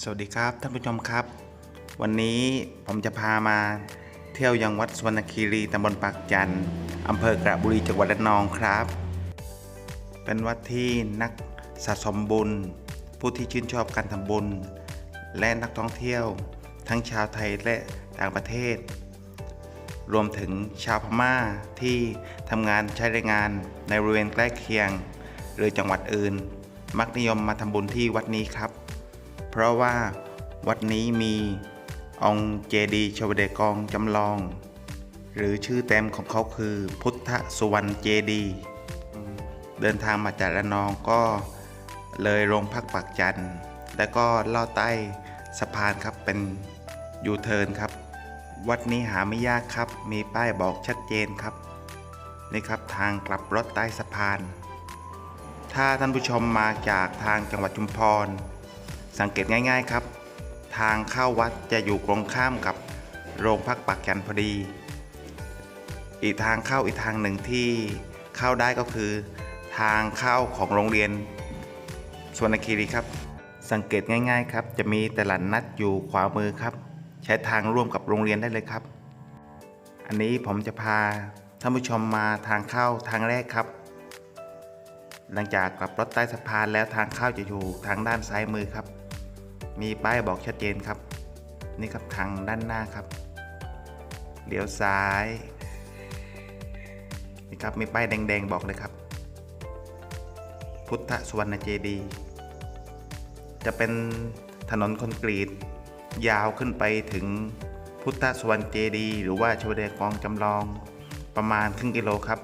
สวัสดีครับท่านผู้ชมครับ วันนี้ผมจะพามาเที่ยวยังวัดสวรรณคีรีตำบลปากจันทร์อำเภอกระบุรีจังหวัดระนองครับ เป็นวัดที่นักสะสมบุญ ผู้ที่ชื่นชอบการทำบุญ และนักท่องเที่ยว ทั้งชาวไทยและต่างประเทศ รวมถึงชาวพม่าที่ทำงานใช้แรงงานในบริเวณใกล้เคียง หรือจังหวัดอื่น มักนิยมมาทำบุญที่วัดนี้ครับ เพราะว่าวัดนี้มีองค์เจดีย์ชวเดกองจำลอง หรือชื่อเต็มของเขาคือพุทธสุวรรณเจดีย์เดินทางมาจากระนองก็เลยโรงพักปากจันทร์แล้วก็ลอดใต้สะพานครับเป็นยูเทิร์นครับ วัดนี้หาไม่ยากครับ มีป้ายบอกชัดเจนครับ นี่ครับทางกลับรถใต้สะพาน ถ้าท่านผู้ชมมาจากทางจังหวัดชุมพร สังเกตง่ายๆครับ ทางเข้าวัดจะอยู่ตรงข้ามกับโรงพักปักจันพอดี อีกทางเข้าอีกทางหนึ่งที่เข้าได้ก็คือ ทางเข้าของโรงเรียนสวนคีรีครับ สังเกตง่ายๆครับ จะมีตลาดนัดอยู่ขวามือครับ ใช้ทางร่วมกับโรงเรียนได้เลยครับ อันนี้ผมจะพาท่านผู้ชมมาทางเข้าทางแรกครับ หลังจากกลับรถใต้สะพานแล้วทางเข้าจะอยู่ทางด้านซ้ายมือครับ มีป้ายบอกชัดเจนครับ นี่ครับทางด้านหน้าครับเลี้ยวซ้ายนี่ครับมีป้ายแดงๆบอกเลยครับ พุทธสุวรรณเจดี จะเป็นถนนคอนกรีต ยาวขึ้นไปถึงพุทธสุวรรณเจดี หรือว่าชวเดกองจำลองประมาณครึ่งกิโลครับ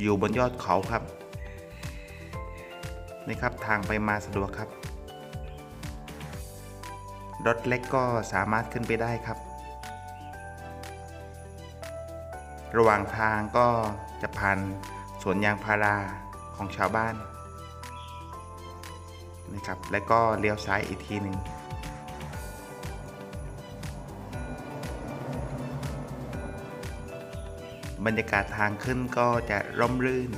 อยู่บนยอดเขาครับนี่ครับทางไปมาสะดวกครับ รถเล็กก็สามารถขึ้นไปได้ครับ ระหว่างทางก็จะผ่านสวนยางพาราของชาวบ้านนะครับ และก็เลี้ยวซ้ายอีกทีหนึ่งบรรยากาศทางขึ้นก็จะร่มรื่น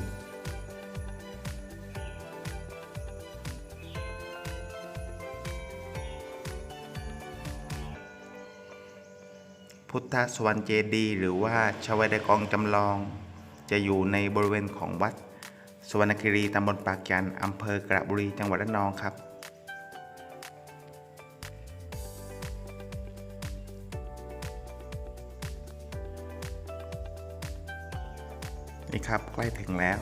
พุทธสวรรณเจดี หรือว่าชาวดกองจำลอง จะอยู่ในบริเวณของวัดสวรรณคีรีตำบลปากจันอำเภอกระบุรีจังหวัดระนองครับ นี่ครับใกล้ถึงแล้ว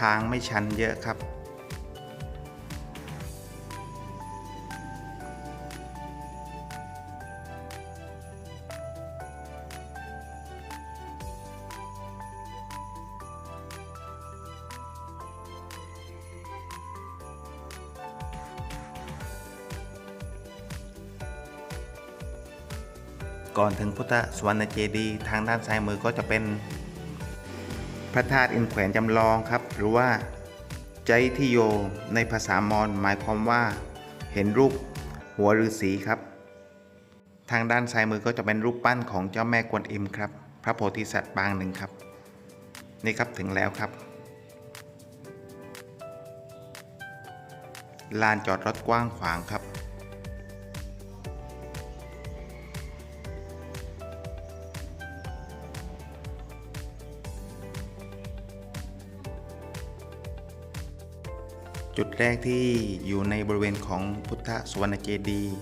ทางไม่ชันเยอะครับ ก่อนถึงพุทธสวรรณเจดีย์ทางด้านซ้ายมือก็จะเป็นพระธาตุอินแขวนจำลองครับ หรือว่า ใจทิโย ในภาษามอญหมายความว่า เห็นรูปหัวฤาษีครับ ทางด้านซ้ายมือก็จะเป็นรูปปั้นของเจ้าแม่กวนอิมครับ พระโพธิสัตว์ปางหนึ่งครับ นี่ครับถึงแล้วครับ ลานจอดรถกว้างขวางครับ แรกที่อยู่ในบริเวณของพุทธสวรรณเจดีย์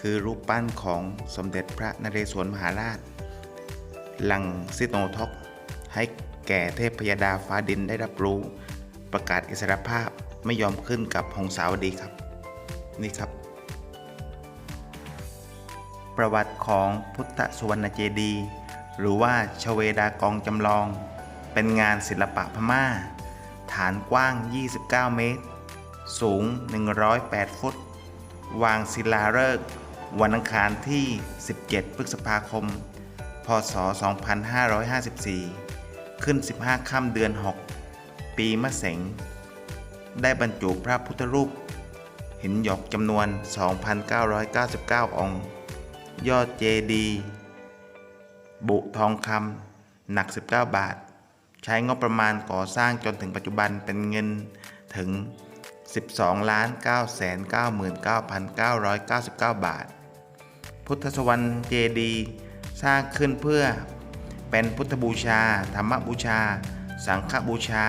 คือรูปปั้นของสมเด็จพระนเรศวรมหาราช หลังซิโนท็อกให้แก่เทพพยดาฟ้าดินได้รับรู้ ประกาศอิสรภาพไม่ยอมขึ้นกับหงสาวดีครับ นี่ครับ ประวัติของพุทธสุวรรณเจดีย์หรือว่าชเวดากองจำลอง เป็นงานศิลปะพม่า ฐานกว้าง 29 เมตร สูง 108 ฟุต วางศิลาฤกษ์วันอังคารที่ 17 พฤษภาคม พศ 2554 ขึ้น 15 ค่ำเดือน 6 ปีมะเสง ได้บรรจุพระพุทธรูป หินหยกจำนวน 2,999 องค์ ยอดเจดี บุทองคำหนัก 19 บาท ใช้งบประมาณก่อสร้างจนถึงปัจจุบันเป็นเงินถึง 12 9 9 9 999 บาท พุทธสวรรณเจดีสร้างขึ้นเพื่อเป็นพุทธบูชา ธรรมบูชา สังฆบูชา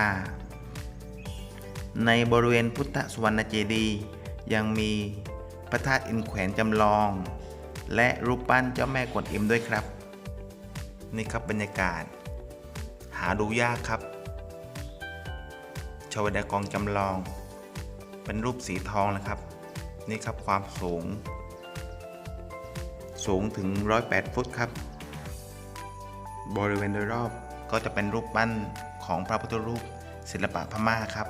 ในบริเวณพุทธสวรรณเจดีย์ยังมีพระธาตุอินแขวนจำลอง และรูปปั้นเจ้าแม่กวนอิมด้วยครับ นี่ครับบรรยากาศ หาดูยากครับชาวดากองจำลอง เป็นรูปสีทองนะครับ นี่ครับความสูง สูงถึง 108 ฟุตครับ บริเวณโดยรอบก็จะเป็นรูปปั้นของพระพุทธรูปศิลปะพม่าครับ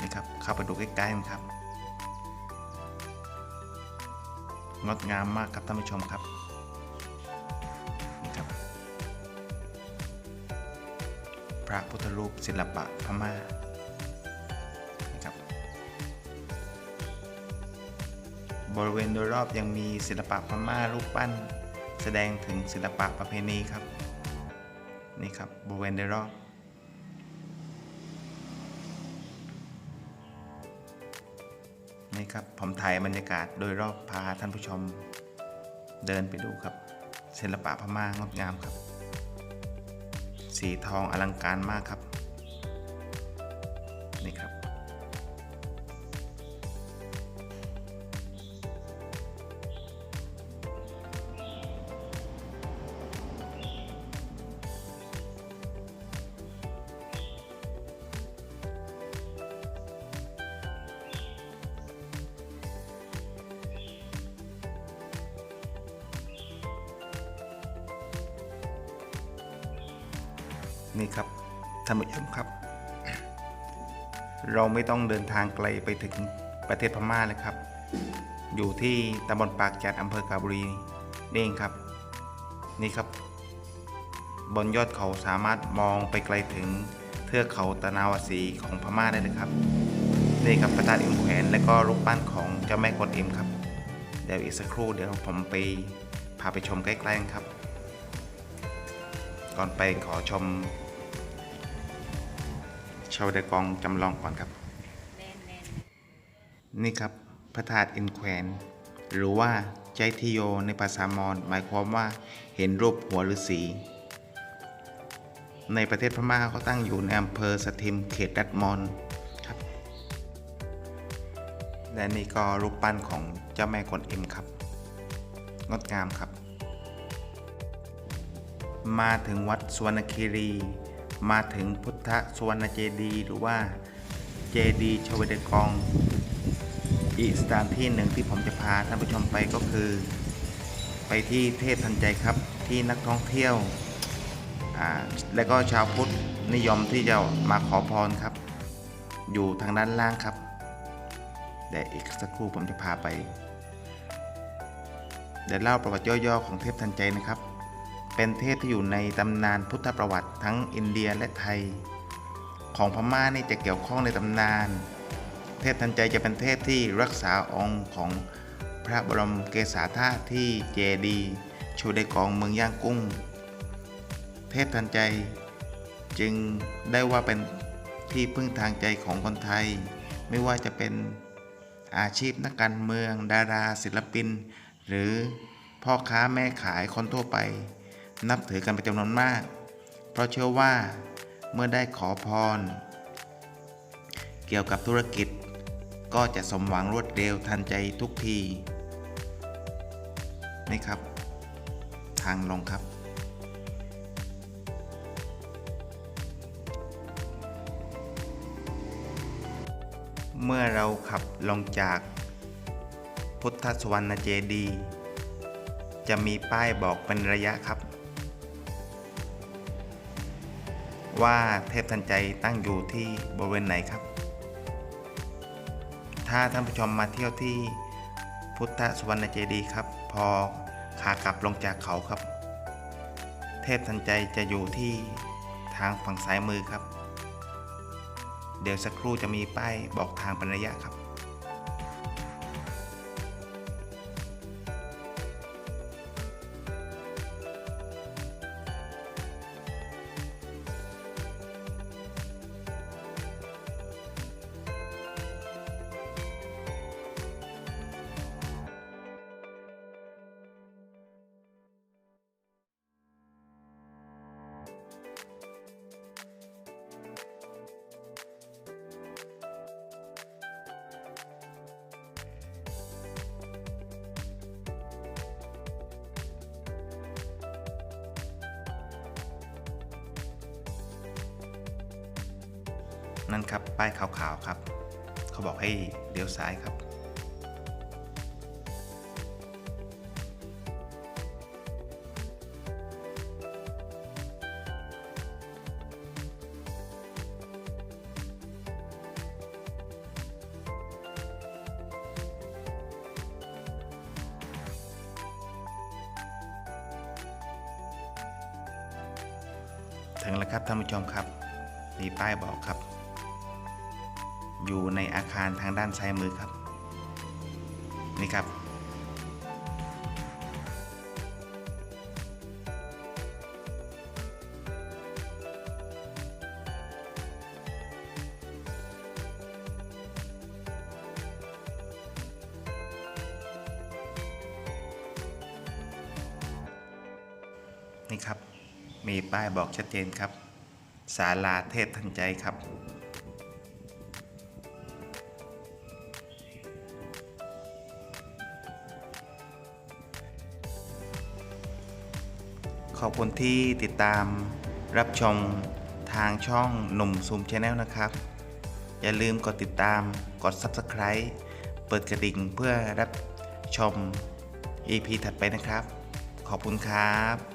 นี่ครับเข้าไปดูใกล้ๆกันครับงดงามมากครับท่านผู้ชมครับนี่ครับ พระพุทธรูปศิลปะพม่า บริเวณโดยรอบยังมีศิลปะพม่ารูปปั้น แสดงถึงศิลปะประเพณีครับ นี่ครับบริเวณโดยรอบนี่ครับผมถ่ายบรรยากาศโดยรอบพาท่านผู้ชมเดินไปดูครับศิลปะพม่างดงามครับ สีทองอลังการมากครับ นี่ครับท่านผู้ชมครับ เราไม่ต้องเดินทางไกลไปถึงประเทศพม่าเลยครับ อยู่ที่ตำบลปากจัดอำเภอกาบุรีนี่เองครับ นี่ครับ บนยอดเขาสามารถมองไปไกลถึงเทือกเขาตะนาวสีของพม่าได้เลยครับนี่ครับพระธาตุอิมแขวนและก็รูปปั้นของเจ้าแม่กวนอิมครับ เดี๋ยวอีกสักครู่เดี๋ยวผมไปพาไปชมใกล้ๆครับ ก่อนไปขอชม ชาวเดกองจำลองก่อนครับ นี่ครับพระธาตุอินแขวนหรือว่าใจทิโยในภาษามอญหมายความว่าเห็นรูปหัวฤาษีในประเทศพม่าเขาตั้งอยู่ในอำเภอสถิมเขตดัดมอนครับ และนี่ก็รูปปั้นของเจ้าแม่กวนอิมครับ งดงามครับ มาถึงวัดสวนคีรี มาถึงพุทธสวรรณเจดีหรือว่าเจดีชเวดกอง อีกสถานที่หนึ่งที่ผมจะพาท่านผู้ชมไปก็คือ ไปที่เทพทันใจครับที่นักท่องเที่ยวและก็ชาวพุทธนิยมที่จะมาขอพรครับ อยู่ทางด้านล่างครับเดี๋ยวอีกสักครู่ผมจะพาไปเดี๋ยวเล่าประวัติย่อๆของเทพทันใจนะครับ เป็นเทพที่อยู่ในตำนานพุทธประวัติทั้งอินเดียและไทย ของพม่านี่จะเกี่ยวข้องในตำนาน เทพทันใจจะเป็นเทพที่รักษาองค์ของพระบรมเกศาธาตุที่เจดีชูไดกองเมืองย่างกุ้ง เทพทันใจจึงได้ว่าเป็นที่พึ่งทางใจของคนไทย ไม่ว่าจะเป็นอาชีพนักการเมือง ดารา ศิลปิน หรือพ่อค้าแม่ขายคนทั่วไป นับถือกันเป็นจำนวนมาก เพราะเชื่อว่าเมื่อได้ขอพร เกี่ยวกับธุรกิจ ก็จะสมหวังรวดเร็วทันใจทุกทีนี่ครับ ทางลงครับ เมื่อเราขับลงจากพุทธสวรรณเจดี จะมีป้ายบอกเป็นระยะครับ ว่าเทพทันใจตั้งอยู่ที่บริเวณไหนครับ ถ้าท่านผู้ชมมาเที่ยวที่พุทธสวรรณเจดีย์ครับ พอขากลับลงจากเขาครับ เทพทันใจจะอยู่ที่ทางฝั่งซ้ายมือครับ เดี๋ยวสักครู่จะมีป้ายบอกทางเป็นระยะครับ นั่นครับ ป้ายขาวๆครับ เขาบอกให้เลี้ยวซ้ายครับ ถึงแล้วครับท่านผู้ชมครับมีป้ายบอกครับ อยู่ในอาคารทางด้านซ้ายมือครับ นี่ครับ นี่ครับ มีป้ายบอกชัดเจนครับศาลาเทพทันใจครับ อบคุณที่ติดตามรับชมทางช่องหนุ่มซูมชาแนลนะครับ อย่าลืมกดติดตามกด Subscribe เปิดกระดิ่งเพื่อรับชม EP ถัดไปนะครับ ขอบคุณครับ